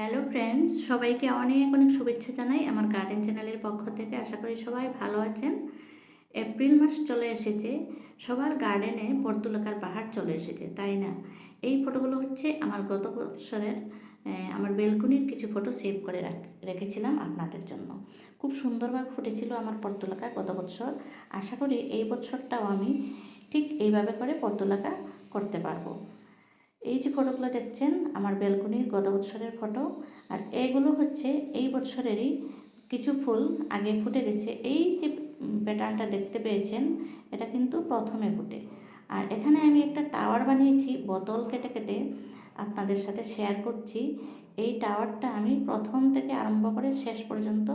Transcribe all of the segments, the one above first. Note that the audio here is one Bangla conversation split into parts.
হ্যালো ফ্রেন্ডস সবাইকে অনেক অনেক শুভেচ্ছা জানাই আমার গার্ডেন চ্যানেলের পক্ষ থেকে। আশা করি সবাই ভালো আছেন। এপ্রিল মাস চলে এসেছে। সবার গার্ডেনে পর্তুলাকার বাহার চলে এসেছে, তাই না? এই ফটোগুলো হচ্ছে আমার গত বছরের আমার বেলকুনির কিছু ফটো সেভ করে রাখ- রেখেছিলাম আপনাদের জন্য। খুব সুন্দরভাবে ফুটেছিল আমার পর্তুলাকা গত বছর। আশা করি এই বছরটাও আমি ঠিক এইভাবে করে পর্তুলাকা করতে পারব। এই যে ফটোগুলো দেখছেন, আমার ব্যালকনির গত বছরের ফটো। আর এগুলো হচ্ছে এই বছরেরই কিছু ফুল আগে ফুটে গেছে। এই যে প্যাটার্নটা দেখতে পেয়েছেন, এটা কিন্তু প্রথমে ফুটে। আর এখানে আমি একটা টাওয়ার বানিয়েছি, বোতল কেটে কেটে আপনাদের সাথে শেয়ার করছি। এই টাওয়ারটা আমি প্রথম থেকে আরম্ভ করে শেষ পর্যন্ত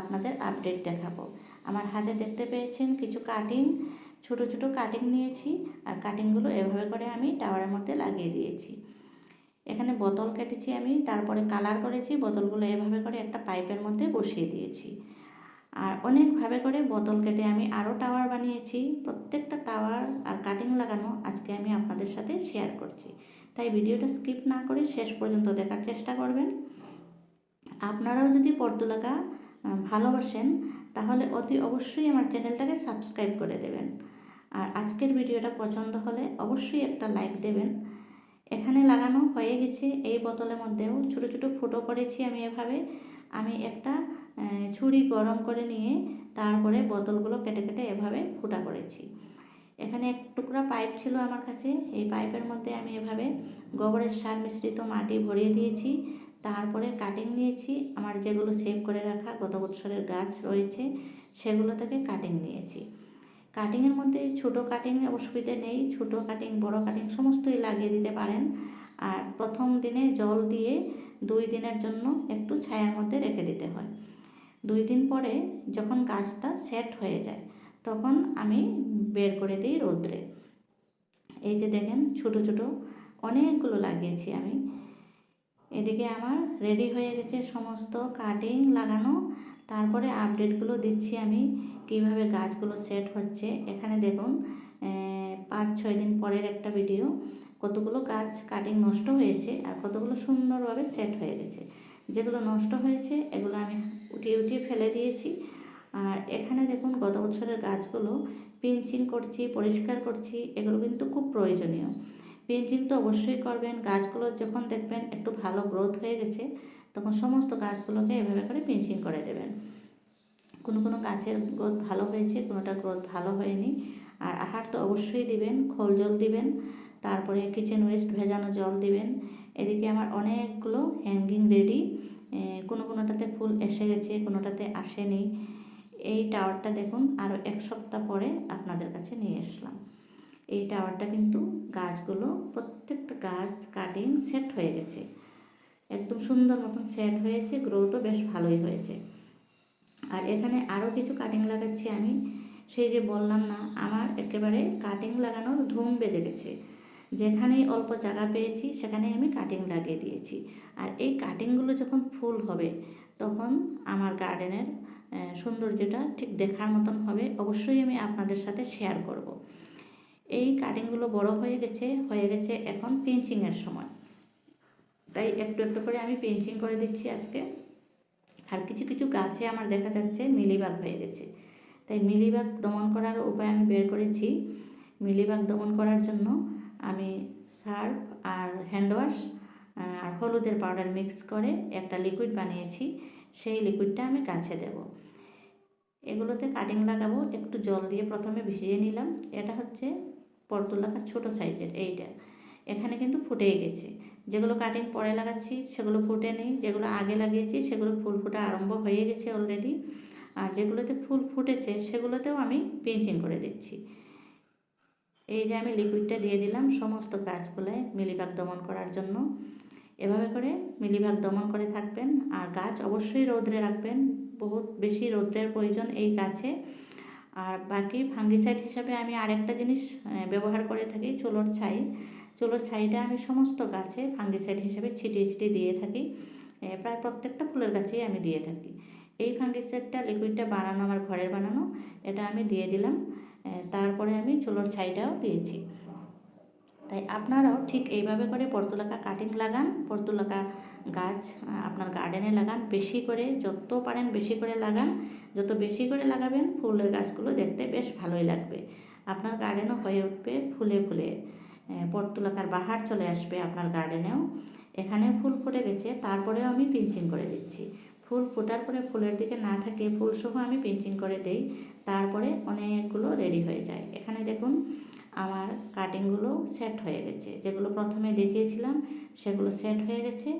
আপনাদের আপডেট দেখাবো। আমার হাতে দেখতে পেয়েছেন কিছু কাটিং ছোট ছোট কাটিং নিয়েছি আর কাটিংগুলো এভাবে করে আমি টাওয়ারের মধ্যে লাগিয়ে দিয়েছি। এখানে বোতল কেটেছি আমি, তারপরে কালার করেছি, বোতলগুলো এভাবে করে একটা পাইপের মধ্যে বসিয়ে দিয়েছি। আর অনেকভাবে করে বোতল কেটে আমি আরও টাওয়ার বানিয়েছি, প্রত্যেকটা টাওয়ার আর কাটিং লাগানো আজকে আমি আপনাদের সাথে শেয়ার করছি। তাই ভিডিওটা স্কিপ না করে শেষ পর্যন্ত দেখার চেষ্টা করবেন। আপনারাও যদি পর্তুলাকা ভালোবাসেন, তাহলে অতি অবশ্যই আমার চ্যানেলটাকে সাবস্ক্রাইব করে দেবেন। আর আজকের ভিডিওটা পছন্দ হলে অবশ্যই একটা লাইক দেবেন। এখানে লাগানো হয়ে গেছে এই বোতলের মধ্যেও। ছোটো ছোটো ফুটো করেছি আমি এভাবে। আমি একটা ছুরি গরম করে নিয়ে তারপরে বোতলগুলো কেটে কেটে এভাবে ফুটা করেছি। এখানে এক টুকরা পাইপ ছিল আমার কাছে। এই পাইপের মধ্যে আমি এভাবে গোবরের সার মিশ্রিত মাটি ভরিয়ে দিয়েছি। তারপরে কাটিং নিয়েছি। আমার যেগুলো সেভ করে রাখা গত বছরের গাছ রয়েছে, সেগুলো থেকে কাটিং নিয়েছি। কাটিংয়ের মধ্যে ছোটো কাটিং অসুবিধে নেই, ছোটো কাটিং বড় কাটিং সমস্তই লাগিয়ে দিতে পারেন। আর প্রথম দিনে জল দিয়ে দুই দিনের জন্য একটু ছায়ার মধ্যে রেখে দিতে হয়। দুই দিন পরে যখন গাছটা সেট হয়ে যায়, তখন আমি বের করে দিই রোদ্রে। এই যে দেখেন, ছোট ছোট অনেকগুলো লাগিয়েছি আমি। এদিকে আমার রেডি হয়ে গেছে সমস্ত কাটিং লাগানো। তারপরে আপডেটগুলো দিচ্ছি আমি, কীভাবে গাছগুলো সেট হচ্ছে। এখানে দেখুন পাঁচ, ছয় দিন পরের একটা ভিডিও। কতগুলো গাছ কাটিং নষ্ট হয়েছে আর কতগুলো সুন্দরভাবে সেট হয়ে গেছে। যেগুলো নষ্ট হয়েছে, এগুলো আমি উঠিয়ে উঠিয়ে ফেলে দিয়েছি। আর এখানে দেখুন, গত বছরের গাছগুলো পিঞ্চিং করছি, পরিষ্কার করছি, এগুলো কিন্তু খুব প্রয়োজনীয়। পিঞ্চিং তো অবশ্যই করবেন, গাছগুলো যখন দেখবেন একটু ভালো গ্রোথ হয়ে গেছে তখন সমস্ত গাছগুলোকে এভাবে করে পিঞ্চিং করে দেবেন। কোনো কোনো গাছের গ্রোথ ভালো হয়েছে, কোনোটা গ্রোথ ভালো হয়নি। আর আহার তো অবশ্যই দিবেন, খোল জল দিবেন, তারপরে কিচেন ওয়েস্ট ভেজানো জল দিবেন। এদিকে আমার অনেকগুলো হ্যাঙ্গিং রেডি কোনো কোনোটাতে ফুল এসে গেছে, কোনোটাতে আসেনি। এই টাওয়ারটা দেখুন আরও এক সপ্তাহ পরে আপনাদের কাছে নিয়ে আসলাম। এই টাওয়ারটা কিন্তু গাছগুলো, প্রত্যেকটা গাছ কাটিং সেট হয়ে গেছে। একদম সুন্দর মতন সেট হয়েছে গ্রোথও বেশ ভালোই হয়েছে। আর এখানে আরও কিছু কাটিং লাগাচ্ছি আমি। সেই যে বললাম না, আমার একেবারে কাটিং লাগানোর ধুম বেজে গেছে। যেখানেই অল্প জায়গা পেয়েছি সেখানে আমি কাটিং লাগিয়ে দিয়েছি। আর এই কাটিংগুলো যখন ফুল হবে, তখন আমার গার্ডেনের সৌন্দর্যটা ঠিক দেখার মতন হবে। অবশ্যই আমি আপনাদের সাথে শেয়ার করব। এই কাটিংগুলো বড় হয়ে গেছে হয়ে গেছে এখন পিঞ্চিংয়ের সময়। তাই একটু একটু করে আমি পিঞ্চিং করে দিচ্ছি আজকে। আর কিছু কিছু গাছে আমার দেখা যাচ্ছে মিলিবাগ হয়ে গেছে। তাই মিলিবাগ দমন করার উপায় আমি বের করেছি। মিলিবাগ দমন করার জন্য আমি সার্ফ আর হ্যান্ড ওয়াশ আর হলুদের পাউডার মিক্স করে একটা লিকুইড বানিয়েছি। সেই লিকুইডটা আমি গাছে দেব। এগুলোতে কাটিং লাগাবো, একটু জল দিয়ে প্রথমে ভিজিয়ে নিলাম। এটা হচ্ছে পর্তুলাকা ছোটো সাইজের, এইটা। এখানে কিন্তু ফুটেই গেছে। যেগুলো কাটিং পরে লাগাচ্ছি, সেগুলো ফুটে নেই। যেগুলো আগে লাগিয়েছি, সেগুলো ফুল ফোটা আরম্ভ হয়ে গেছে অলরেডি আর যেগুলোতে ফুল ফুটেছে, সেগুলোতেও আমি পিঞ্চিং করে দিচ্ছি। এই যে আমি লিকুইডটা দিয়ে দিলাম সমস্ত গাছগুলোয় মিলিবাগ দমন করার জন্য। এভাবে করে মিলিবাগ দমন করে থাকবেন। আর গাছ অবশ্যই রৌদ্রে রাখবেন। বহুত বেশি রৌদ্রের প্রয়োজন এই গাছে। আর বাকি ফাঙ্গিসাইড হিসাবে আমি আরেকটা জিনিস ব্যবহার করে থাকি, চুলোর ছাই। চুলোর ছাইটা আমি সমস্ত গাছে ফাঙ্গিসাইড হিসেবে ছিটিয়ে ছিটিয়ে দিয়ে থাকি। প্রায় প্রত্যেকটা ফুলের গাছেই আমি দিয়ে থাকি। এই ফাঙ্গিসাইডটা লিকুইডটা বানানো, আমার ঘরের বানানো, এটা আমি দিয়ে দিলাম। তারপরে আমি চুলোর ছাইটাও দিয়েছি। তাই আপনারাও ঠিক এইভাবে করে পর্তুলাকা কাটিং লাগান, পর্তুলাকা গাছ আপনার গার্ডেনে লাগান, বেশি করে, যত পারেন বেশি করে লাগান। যত বেশি করে লাগাবেন, ফুলের গাছগুলো দেখতে বেশ ভালোই লাগবে। আপনার গার্ডেনও হয়ে উঠবে ফুলে ফুলে। পর্তুলাকার বাহার চলে আসবে আপনার গার্ডেনেও এখানে ফুল ফুটে গেছে, তারপরেও আমি পিঞ্চিং করে দিচ্ছি। ফুল ফোটার পরে ফুলের দিকে না থাকে ফুল ফুলসহ আমি পিঞ্চিং করে দেই, তারপরে অনেকগুলো রেডি হয়ে যায়। এখানে দেখুন, আমার কাটিংগুলো সেট হয়ে গেছে। যেগুলো প্রথমে দেখিয়েছিলাম, সেগুলো সেট হয়ে গেছে,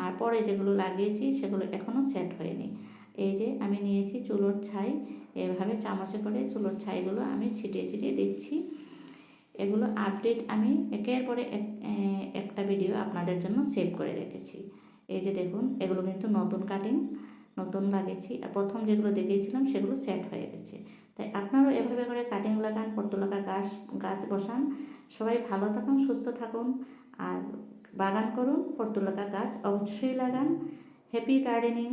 আর পরে যেগুলো লাগিয়েছি, সেগুলো এখনও সেট হয়নি। এই যে আমি নিয়েছি চুলোর ছাই, এভাবে চামচে করে চুলোর ছাইগুলো আমি ছিটিয়ে ছিটিয়ে দিচ্ছি। এগুলো আপডেট আমি একের পরে এক একটা ভিডিও আপনাদের জন্য সেভ করে রেখেছি। এই যে দেখুন, এগুলো কিন্তু নতুন কাটিং নতুন লাগিয়েছি। আর প্রথম যেগুলো দেখিয়েছিলাম, সেগুলো সেট হয়ে গেছে। তাই আপনারাও এভাবে করে কাটিং লাগান পর্তুলাকা গাছ গাছ বসান। সবাই ভালো থাকুন, সুস্থ থাকুন। আর বাগান করুন পর্তুলাকা গাছ অবশ্যই লাগান। Happy gardening